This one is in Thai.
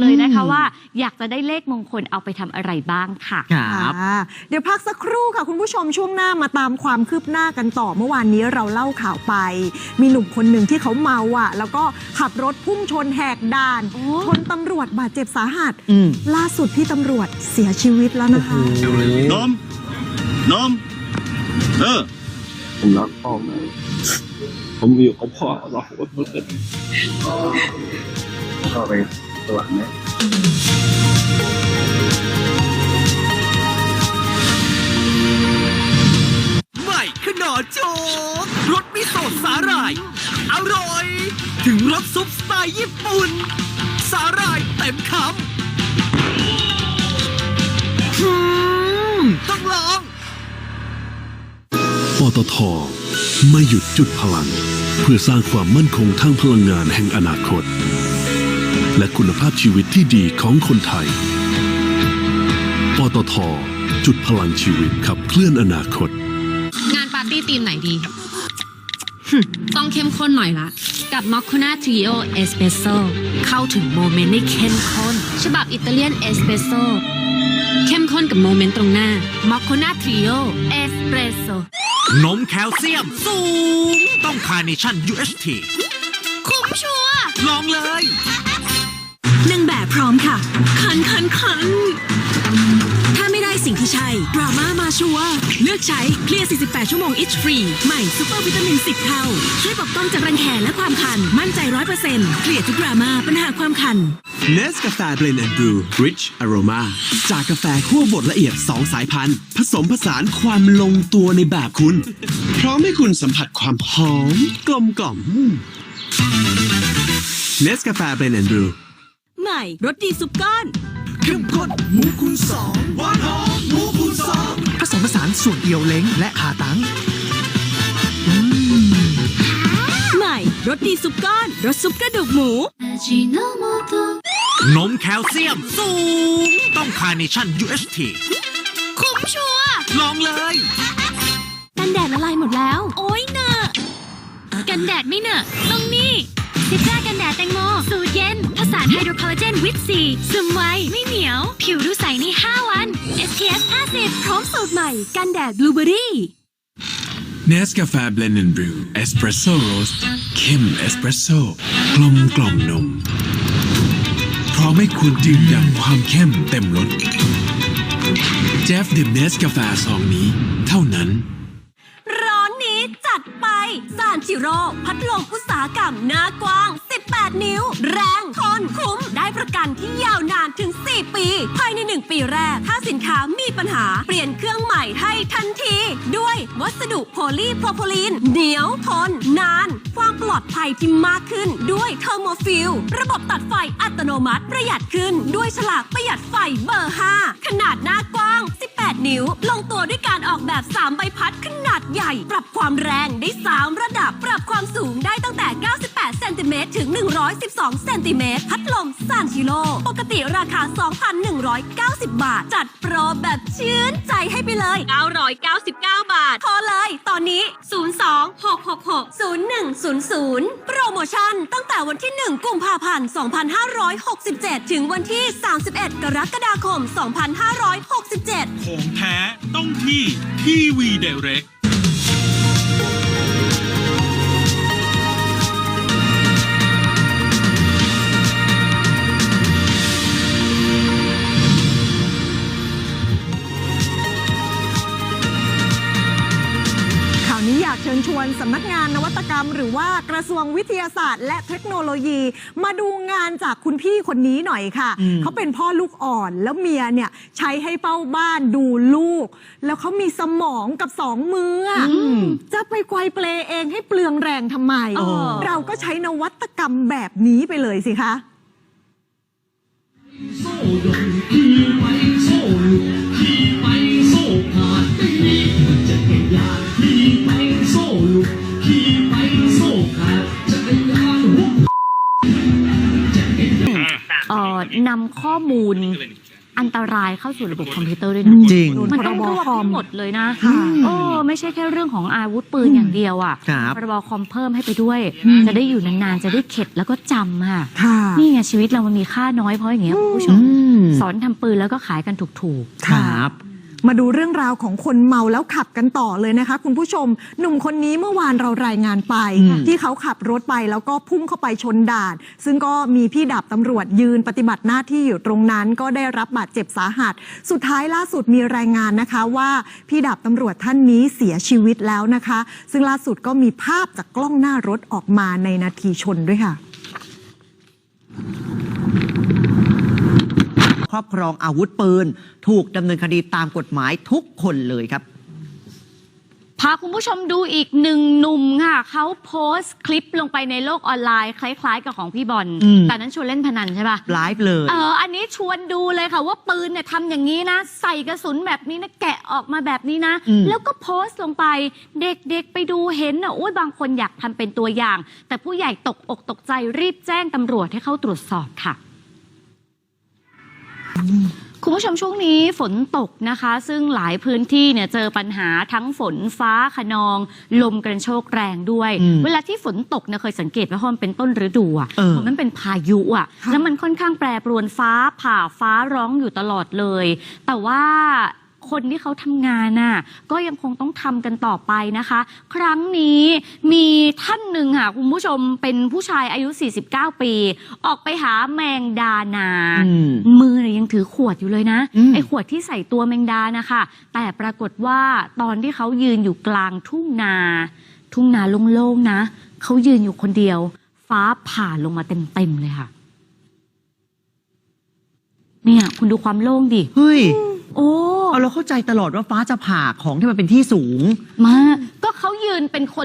เลยนะคะอืมว่าอยากจะได้เลขมงคลเอาไปทำอะไรบ้างค่ะ ครับ อ่าเดี๋ยวพักสักครู่ค่ะ คุณผู้ชมช่วงหน้ามาตามความคืบหน้ากันต่อเมื่อวานนี้เราเล่าข่าวไป มีหนุ่มคนหนึ่งที่เขาเมาอะ แล้วก็ขับรถพุ่งชนแหกด่าน โอ้ ชนตำรวจบาดเจ็บสาหัส อืม ล่าสุดที่ตำรวจเสียชีวิตแล้วนะคะ นมนมเออ ผมรักพ่อมากผมอยู่กับพ่อเราก็เพื่อนพ่อไป สวรรค์ไหมใหม่ขนอโจ๊กรสมิโซะสาหร่าย อร่อย ถึงรสซุปสไตล์ญี่ปุ่น สาหร่ายเต็มคำหืมต้องลองปตทไม่หยุดจุดพลัง เพื่อสร้างความมั่นคงทางพลังงานแห่งอนาคต และคุณภาพชีวิตที่ดีของคนไทย ปตท จุดพลังชีวิตขับเคลื่อนอนาคต งานปาร์ตี้ธีมไหนดีหึต้องเข้มข้นหน่อยละ กับมอคคุน่าทริโอเอสเปรสโซเข้าถึงโมเมนต์ได้เข้มข้น ฉบับอิตาเลียนเอสเปรสโซเข้มข้นกับโมเมนต์ตรงหน้ามอคคุน่าทริโอเอสเปรสโซนมแคลเซียมสูง ต้องคาร์เนชั่น UHT คุ้มชัวร์ลองเลย นางแบบพร้อมค่ะ คันคันคันถ้าไม่ได้สิ่งที่ใช่ดราม่ามาชัวเลือกใช้เคลียร์ 48 ชั่วโมง itch free ใหม่ซูเปอร์วิตามิน 10 เท่า ช่วยปกป้องจากรังแคและความคัน มั่นใจ 100%เคลียร์ทุกดราม่าปัญหาความคันเนสกาแฟเบลนด์แอนด์บรู Rich Aroma จากกาแฟคั่วบดละเอียด 2 สายพันธุ์ ผสมผสานความลงตัวในแบบคุณ พร้อมให้คุณสัมผัสความหอม กลมกล่อมเนสกาแฟเบลนด์แอนด์บรู ม่รสดีซุปก้อนเข้มข้นหมูคูณสองหวานหอมหมูคูณสองผสมผสานส่วนเอียวเล้งและขาตังใหม่รสดีซุปก้อนรสซุปกระดูกหมูนมแคลเซียมสูง ต้องคาร์เนชั่น UHT คุ้มชัวร์ลองเลยกันแดดละลายหมดแล้ว โอ๊ยเนอะกันแดดไม่เนอะต้องนี่ ซิตรากันแดดแตงโม สูตรเย็น ผสานไฮโดรคอลลาเจนวิตซีซึมไว ไม่เหนียว ผิวดูใสใน 5 วัน SPF 50 พร้อมสูตรใหม่ กันแดดบลูเบอรี่ เนสกาแฟเบลนด์บรูเอสเปรสโซ่โรสเข้มเอสเปรสโซ่กลมกล่อมนมพร้อมให้คุณดื่มด่ำความเข้มเต็มรสเจฟดื่มเนสกาแฟซองนี้ เท่านั้น ซานชิโร่พัดลมอุตสาหกรรมหน้ากว้าง 18 นิ้ว แรง ทน คุ้ม ได้ประกันที่ยาวนานถึง 4 ปี ภายใน 1 ปีแรก ถ้าสินค้ามีปัญหา เปลี่ยนเครื่องใหม่ให้ทันที ด้วยวัสดุโพลีโพรโพลีน เหนียว ทน นาน ความปลอดภัยที่มากขึ้น ด้วยเทอร์โมฟิลระบบตัดไฟอัตโนมัติประหยัดขึ้น ด้วยฉลากประหยัดไฟเบอร์ 5 ขนาดหน้ากว้าง 18นิ้ว ลงตัวด้วยการออกแบบ 3 ใบพัดขนาดใหญ่ ปรับความแรงได้ 3 ระดับ ปรับความสูงได้ตั้งแต่ 90 เซนติเมตรถึง 112 เซนติเมตร พัดลมซานชิโร่ปกติราคา 2,190 บาท จัดโปรแบบชื่นใจให้ไปเลย 999 บาท พอเลย ตอนนี้ 02-666-0100 โปรโมชั่นตั้งแต่วันที่ 1 กุมภาพันธ์ 2567 ถึงวันที่ 31 กรกฎาคม 2567 ของแท้ต้องที่ทีวีเดเร็ก เชิญชวนสำนักงานนวัตกรรม หรือว่ากระทรวงวิทยาศาสตร์ และเทคโนโลยี มาดูงานจากคุณพี่คนนี้หน่อยค่ะอืมเขาเป็นพ่อลูกอ่อนแล้วเมียเนี่ยใช้ให้เป้าบ้านดูลูก แล้วเขามีสมองกับสองมืออะจะไปไกวเปลเองให้เปลืองแรงทำไมอ๋อเราก็ใช้นวัตกรรมแบบนี้ไปเลยสิคะเอ่อนำข้อมูลอันตรายเข้าสู่ระบบคอมพิวเตอร์ด้วยนะจริงโดนมันพรต้องบรวบคอมให้หมดเลยนะค่ะโอ้ไม่ใช่แค่เรื่องของอาวุธปืนอย่างเดียวอะครับพรบคอมเพิ่มให้ไปด้วย จะได้อยู่นานๆ จะได้เข็ดแล้วก็จำค่ะค่ะนี่ไงชีวิตเรามันมีค่าน้อยเพราะอย่างเงี้ยคุณผู้ชมอืมสอนทำปืนแล้วก็ขายกันถูกครับ มาดูเรื่องราวของคนเมาแล้วขับกันต่อเลยนะคะ คุณผู้ชม หนุ่มคนนี้เมื่อวานเรารายงานไปอืมที่เขาขับรถไปแล้วก็พุ่งเข้าไปชนด่าน ซึ่งก็มีพี่ดาบตำรวจยืนปฏิบัติหน้าที่อยู่ตรงนั้น ก็ได้รับบาดเจ็บสาหัส สุดท้ายล่าสุดมีรายงานนะคะว่าพี่ดาบตำรวจท่านนี้เสียชีวิตแล้วนะคะ ซึ่งล่าสุดก็มีภาพจากกล้องหน้ารถออกมาในนาทีชนด้วยค่ะ ครอบครองอาวุธปืน ถูกดำเนินคดีตามกฎหมายทุกคนเลยครับๆพาคุณผู้ชมดูอีกหนึ่งหนุ่มค่ะ เขาโพสต์คลิปลงไปในโลกออนไลน์ คล้ายๆ กับของพี่บอลอืม แต่นั้นชวนเล่นพนันใช่ปะ ไลฟ์เลย เออ อันนี้ชวนดูเลยค่ะว่าปืนเนี่ยทำอย่างนี้นะ ใส่กระสุนแบบนี้นะ แกะออกมาแบบนี้นะ อืม แล้วก็โพสต์ลงไป เด็กๆไปดูเห็นอะโอ้ยบางคนอยากทำเป็นตัวอย่าง แต่ผู้ใหญ่ตกอกตกใจรีบแจ้งตำรวจให้เข้าตรวจสอบค่ะ คุณผู้ชมช่วงนี้ฝนตกนะคะ ซึ่งหลายพื้นที่เนี่ยเจอปัญหาทั้งฝนฟ้าขนอง ลมกระโชกแรงด้วย อืมเวลาที่ฝนตกเนี่ยเคยสังเกตว่าพอมันเป็นต้นฤดูอะเออพอมันเป็นพายุอะค่ะแล้วมันค่อนข้างแปรปรวนฟ้าผ่าฟ้าร้องอยู่ตลอดเลย แต่ว่า คนที่เขาทำงานน่ะก็ยังคงต้องทำกันต่อไปนะคะ ครั้งนี้มีท่านหนึ่งค่ะคุณผู้ชมเป็นผู้ชายอายุ 49 ปี ออกไปหาแมงดานา อืม มือเนี่ยยังถือขวดอยู่เลยนะ อืม ไอ้ขวดที่ใส่ตัวแมงดานะคะ แต่ปรากฏว่าตอนที่เขายืนอยู่กลางทุ่งนา ทุ่งนาโล่งๆนะ เขายืนอยู่คนเดียว ฟ้าผ่าลงมาเต็มๆเลยค่ะ เนี่ย คุณดูความโล่งดิ เฮ้ย โอ้เอาเราเข้าใจตลอดว่าฟ้าจะผ่าของที่มันเป็นที่สูง มา ก็เขายืนเป็นคน